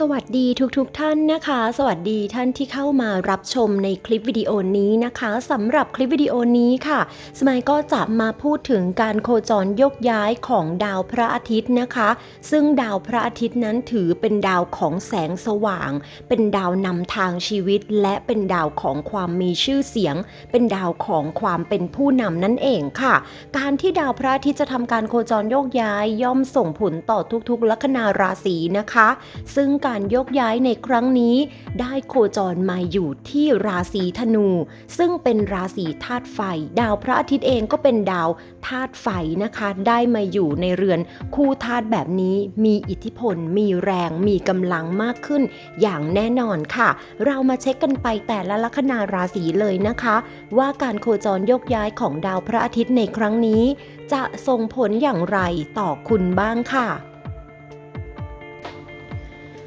สวัสดีทุกๆทท่านนะคะ สวัสดีท่านที่เข้ามารับชมในคลิปวิดีโอนี้นะคะสำหรับคลิปวิดีโอนี้ค่ะ สมัยก็จะมาพูดถึงการโคจรยกย้ายของดาวพระอาทิตย์นะคะ ซึ่งดาวพระอาทิตย์นั้นถือเป็นดาวของแสงสว่าง เป็นดาวนำทางชีวิต และเป็นดาวของความมีชื่อเสียง เป็นดาวของความเป็นผู้นำนั่นเองค่ะ การที่ดาวพระอาทิตย์จะทำการโคจรโยกย้ายย่อมส่งผลต่อทุกๆ ลัคนาราศีนะคะซึ่งการยกย้ายในครั้งนี้ ได้โคจรมาอยู่ที่ราศีธนู ซึ่งเป็นราศีธาตุไฟ ดาวพระอาทิตย์เองก็เป็นดาวธาตุไฟนะคะ ได้มาอยู่ในเรือนคู่ธาตุแบบนี้มีอิทธิพล มีแรง มีกำลังมากขึ้น อย่างแน่นอนค่ะ เรามาเช็คกันไปแต่ละลัคนาราศีเลยนะคะ ว่าการโคจรยกย้ายของดาวพระอาทิตย์ในครั้งนี้ จะส่งผลอย่างไรต่อคุณบ้างค่ะ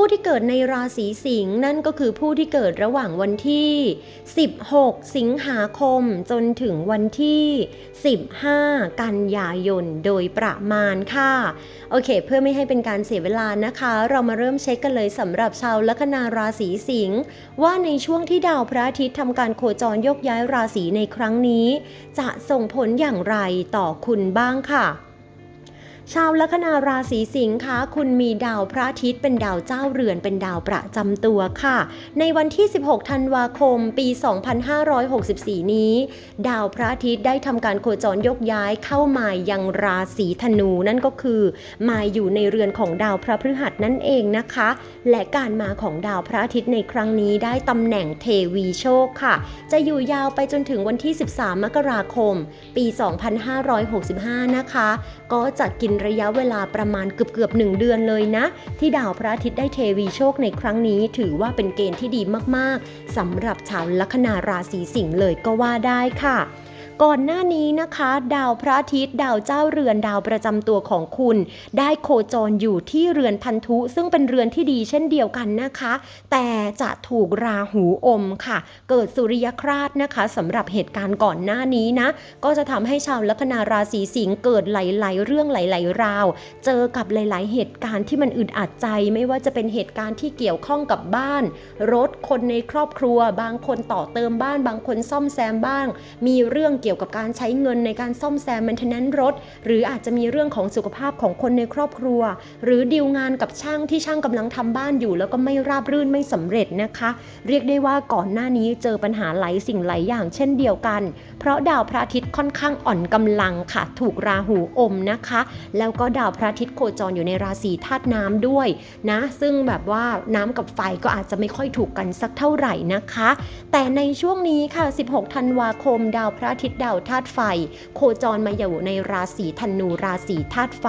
ผู้ที่เกิดในราศีสิงห์นั่นก็คือผู้ที่เกิดระหว่างวันที่ 16 สิงหาคมจนถึงวันที่ 15 กันยายนโดยประมาณค่ะ โอเค เพื่อไม่ให้เป็นการเสียเวลานะคะ เรามาเริ่มเช็คกันเลยสำหรับชาวลัคนาราศีสิงห์ว่าในช่วงที่ดาวพระอาทิตย์ทำการโคจรยกย้ายราศีในครั้งนี้ จะส่งผลอย่างไรต่อคุณบ้างค่ะ ชาวลัคนาราศีสิงค์คะคุณมีดาวพระอาทิตย์เป็นดาวเจ้าเรือนเป็นดาวประจำตัวค่ะ ในวันที่ 16 ธันวาคม ปี 2564 นี้ ดาวพระอาทิตย์ได้ทำการโคจรยกย้ายเข้ามายังราศีธนูนั่นก็คือมาอยู่ในเรือนของดาวพระพฤหัสนั่นเองนะคะ และการมาของดาวพระอาทิตย์ในครั้งนี้ได้ตำแหน่งเทวีโชคค่ะ จะอยู่ยาวไปจนถึงวันที่ 13 มกราคม ปี 2565 นะคะ ก็จะกินระยะเวลาประมาณเกือบเกือบหนึ่งเดือนเลยนะ ที่ดาวพระอาทิตย์ได้เทวีโชคในครั้งนี้ถือว่าเป็นเกณฑ์ที่ดีมากๆสำหรับชาวลัคนาราศีสิงห์เลยก็ว่าได้ค่ะ ก่อนหน้านี้นะคะ ดาวพระอาทิตย์ ดาวเจ้าเรือนดาวประจำตัวของคุณ ได้โคจรอยู่ที่เรือนพันธุ ซึ่งเป็นเรือนที่ดีเช่นเดียวกันนะคะ แต่จะถูกราหูอมค่ะ เกิดสุริยคราสนะคะสำหรับเหตุการณ์ก่อนหน้านี้นะ ก็จะทำให้ชาวลัคนาราศีสิงห์เกิดหลาย ๆ เรื่องหลาย ๆ ราว เจอกับหลาย ๆ เหตุการณ์ที่มันอึดอัดใจ ไม่ว่าจะเป็นเหตุการณ์ที่เกี่ยวข้องกับบ้าน รถคนในครอบครัว บางคนต่อเติมบ้าน บางคนซ่อมแซมบ้าง มีเรื่องเกี่ยวกับการใช้เงินในการซ่อมแซม maintenance รถ หรืออาจจะมีเรื่องของสุขภาพของคนในครอบครัว หรือดีลงานกับช่างที่ช่างกำลังทำบ้านอยู่ แล้วก็ไม่ราบรื่นไม่สำเร็จนะคะ เรียกได้ว่าก่อนหน้านี้เจอปัญหาหลายสิ่งหลายอย่างเช่นเดียวกัน เพราะดาวพระอาทิตย์ค่อนข้างอ่อนกำลังค่ะ ถูกราหูอมนะคะ แล้วก็ดาวพระอาทิตย์โคจรอยู่ในราศีธาตุน้ำด้วยนะ ซึ่งแบบว่าน้ำกับไฟก็อาจจะไม่ค่อยถูกกันสักเท่าไหร่นะคะ แต่ในช่วงนี้ค่ะ 16 ธันวาคม ดาวพระอาทิตย์ดาวธาตุไฟ โคจรมาอยู่ในราศีธนูราศีธาตุไฟ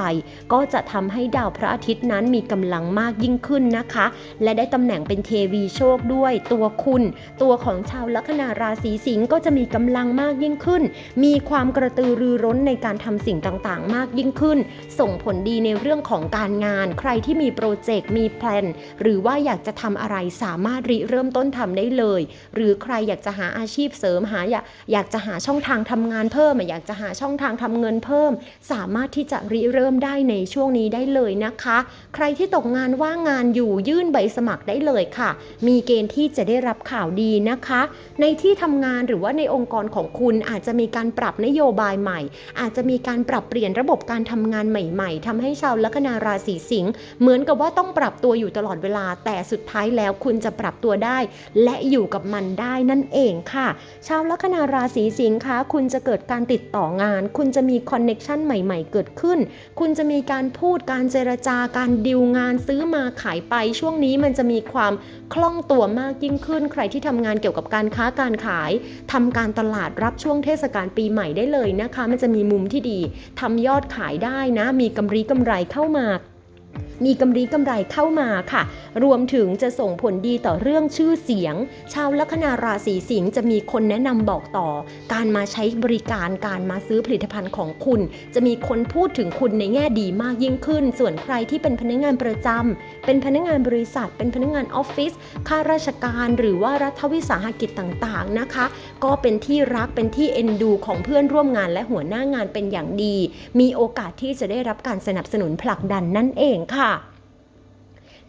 ก็จะทำให้ดาวพระอาทิตย์นั้นมีกำลังมากยิ่งขึ้นนะคะ และได้ตำแหน่งเป็นเทวีโชคด้วย ตัวคุณ ตัวของชาวลัคนาราศีสิงห์ก็จะมีกำลังมากยิ่งขึ้น มีความกระตือรือร้นในการทำสิ่งต่างๆ มากยิ่งขึ้น ส่งผลดีในเรื่องของการงาน ใครที่มีโปรเจกต์มีแพลนหรือว่าอยากจะทำอะไรสามารถริเริ่มต้นทำได้เลย หรือใครอยากจะหาอาชีพเสริมหาอยากอยากจะหาช่องทางทำงานเพิ่มอยากจะหาช่องทางทำเงินเพิ่ม สามารถที่จะริเริ่มได้ในช่วงนี้ได้เลยนะคะ ใครที่ตกงานว่างงานอยู่ยื่นใบสมัครได้เลยค่ะ มีเกณฑ์ที่จะได้รับข่าวดีนะคะ ในที่ทำงานหรือว่าในองค์กรของคุณอาจจะมีการปรับนโยบายใหม่ อาจจะมีการปรับเปลี่ยนระบบการทำงานใหม่ๆทำให้ชาวลัคนาราศีสิงห์เหมือนกับว่าต้องปรับตัวอยู่ตลอดเวลา แต่สุดท้ายแล้วคุณจะปรับตัวได้ และอยู่กับมันได้นั่นเองค่ะ ชาวลัคนาราศีสิงห์คะคุณจะเกิดการติดต่องาน คุณจะมีคอนเน็ชันใหม่ ๆ เกิดขึ้น คุณจะมีการพูดการเจรจาการดิวงานซื้อมาขายไป ช่วงนี้มันจะมีความคล่องตัวมากยิ่งขึ้น ใครที่ทำงานเกี่ยวกับการค้าการขายทำการตลาดรับช่วงเทศกาลปีใหม่ได้เลยนะคะ มันจะมีมุมที่ดีทำยอดขายได้นะ มีกำไรกำไรเข้ามา มีกำไรกำไรเข้ามาค่ะ รวมถึงจะส่งผลดีต่อเรื่องชื่อเสียง ชาวลัคนาราศีสิงห์จะมีคนแนะนำบอกต่อ การมาใช้บริการการมาซื้อผลิตภัณฑ์ของคุณ จะมีคนพูดถึงคุณในแง่ดีมากยิ่งขึ้น ส่วนใครที่เป็นพนักงานประจำเป็นพนักงานบริษัท เป็นพนักงานออฟฟิศข้าราชการหรือว่ารัฐวิสาหกิจต่างๆนะคะ ก็เป็นที่รักเป็นที่เอ็นดูของเพื่อนร่วมงานและหัวหน้างานเป็นอย่างดี มีโอกาสที่จะได้รับการสนับสนุนผลักดันนั่นเองค่ะ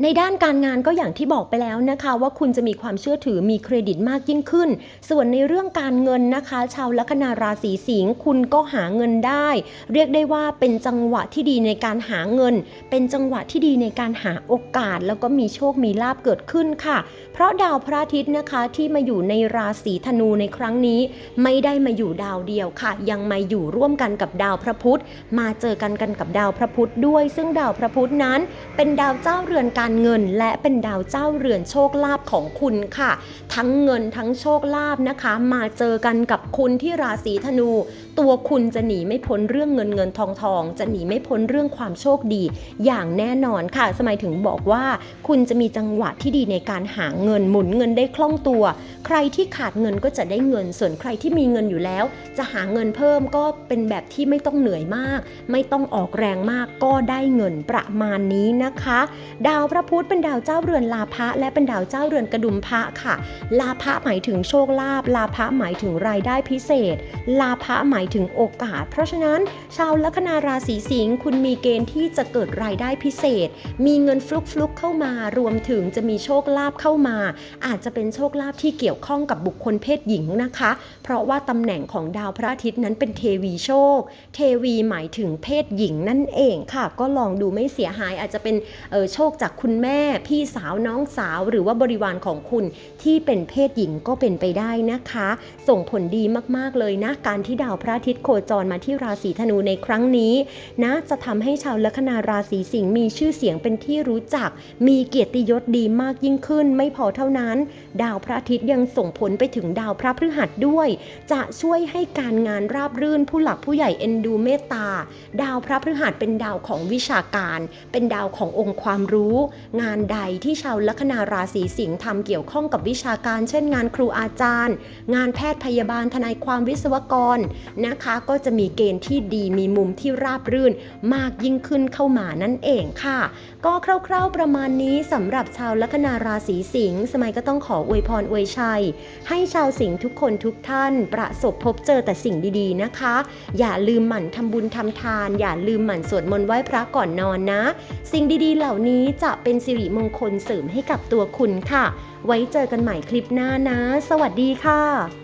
ในด้านการงานก็อย่างที่บอกไปแล้วนะคะ ว่าคุณจะมีความเชื่อถือมีเครดิตมากยิ่งขึ้น ส่วนในเรื่องการเงินนะคะ ชาวลัคนาราศีสิงห์คุณก็หาเงินได้ เรียกได้ว่าเป็นจังหวะที่ดีในการหาเงิน เป็นจังหวะที่ดีในการหาโอกาส แล้วก็มีโชคมีลาบเกิดขึ้นค่ะ เพราะดาวพระอาทิตย์นะคะที่มาอยู่ในราศีธนูในครั้งนี้ ไม่ได้มาอยู่ดาวเดียวค่ะ ยังมาอยู่ร่วมกันกับดาวพระพุธมาเจอกันกันกับดาวพระพุธด้วย ซึ่งดาวพระพุธนั้น เป็นดาวเจ้าเรือนการเงินและเป็นดาวเจ้าเรือนโชคลาภของคุณค่ะ ทั้งเงินทั้งโชคลาภนะคะ มาเจอกันกับคุณที่ราศีธนู ตัวคุณจะหนีไม่พ้นเรื่องเงินเงินทองทอง จะหนีไม่พ้นเรื่องความโชคดี อย่างแน่นอนค่ะ สมัยถึงบอกว่า คุณจะมีจังหวะที่ดีในการหาเงินหมุนเงินได้คล่องตัว ใครที่ขาดเงินก็จะได้เงิน ส่วนใครที่มีเงินอยู่แล้ว จะหาเงินเพิ่มก็เป็นแบบที่ไม่ต้องเหนื่อยมาก ไม่ต้องออกแรงมากก็ได้เงินประมาณนี้นะคะ ดาวพระพุธเป็นดาวเจ้าเรือนลาภะและเป็นดาวเจ้าเรือนกระดุมพระค่ะ ลาภะหมายถึงโชคลาภลาภะหมายถึงรายได้พิเศษ ลาภะหมายถึงโอกาส เพราะฉะนั้น ชาวลัคนาราศีสิงห์คุณมีเกณฑ์ที่จะเกิดรายได้พิเศษ มีเงินฟลุกฟลุกเข้ามารวมถึงจะมีโชคลาภเข้ามา อาจจะเป็นโชคลาภที่เกี่ยวข้องกับบุคคลเพศหญิงนะคะ เพราะว่าตำแหน่งของดาวพระอาทิตย์นั้นเป็นเทวีโชค เทวีหมายถึงเพศหญิงนั่นเองค่ะ ก็ลองดูไม่เสียหายอาจจะเป็นเออโชคจากคุณแม่ พี่สาวน้องสาว หรือว่าบริวารของคุณที่เป็นเพศหญิงก็เป็นไปได้นะคะ ส่งผลดีมากๆเลยนะการที่ดาวพระอาทิตย์โคจรมาที่ราศีธนูในครั้งนี้นะจะทำให้ชาวลัคนาราศีสิงห์มีชื่อเสียงเป็นที่รู้จัก มีเกียรติยศดีมากยิ่งขึ้น ไม่พอเท่านั้น ดาวพระอาทิตย์ยังส่งผลไปถึงดาวพระพฤหัสด้วย จะช่วยให้การงานราบรื่นผู้หลักผู้ใหญ่เอ็นดูเมตตา ดาวพระพฤหัสเป็นดาวของวิชาการ เป็นดาวขององค์ความรู้ งานใดที่ชาวลัคนาราศีสิงห์ทำเกี่ยวข้องกับวิชาการ เช่นงานครูอาจารย์ งานแพทย์พยาบาลทนายความวิศวกรนะคะ ก็จะมีเกณฑ์ที่ดีมีมุมที่ราบรื่นมากยิ่งขึ้นเข้ามานั่นเองค่ะ ก็คร่าวๆประมาณนี้สำหรับชาวลัคนาราศีสิงห์สมัยก็ต้องขออวยพรอวยชัย ให้ชาวสิงห์ทุกคนทุกท่าน ประสบพบเจอแต่สิ่งดีๆนะคะ อย่าลืมหมั่นทำบุญทำทาน อย่าลืมหมั่นสวดมนต์ไหว้พระก่อนนอนนะ สิ่งดีๆ เหล่านี้จะเป็นสิริมงคลเสริมให้กับตัวคุณค่ะ ไว้เจอกันใหม่คลิปหน้านะ สวัสดีค่ะ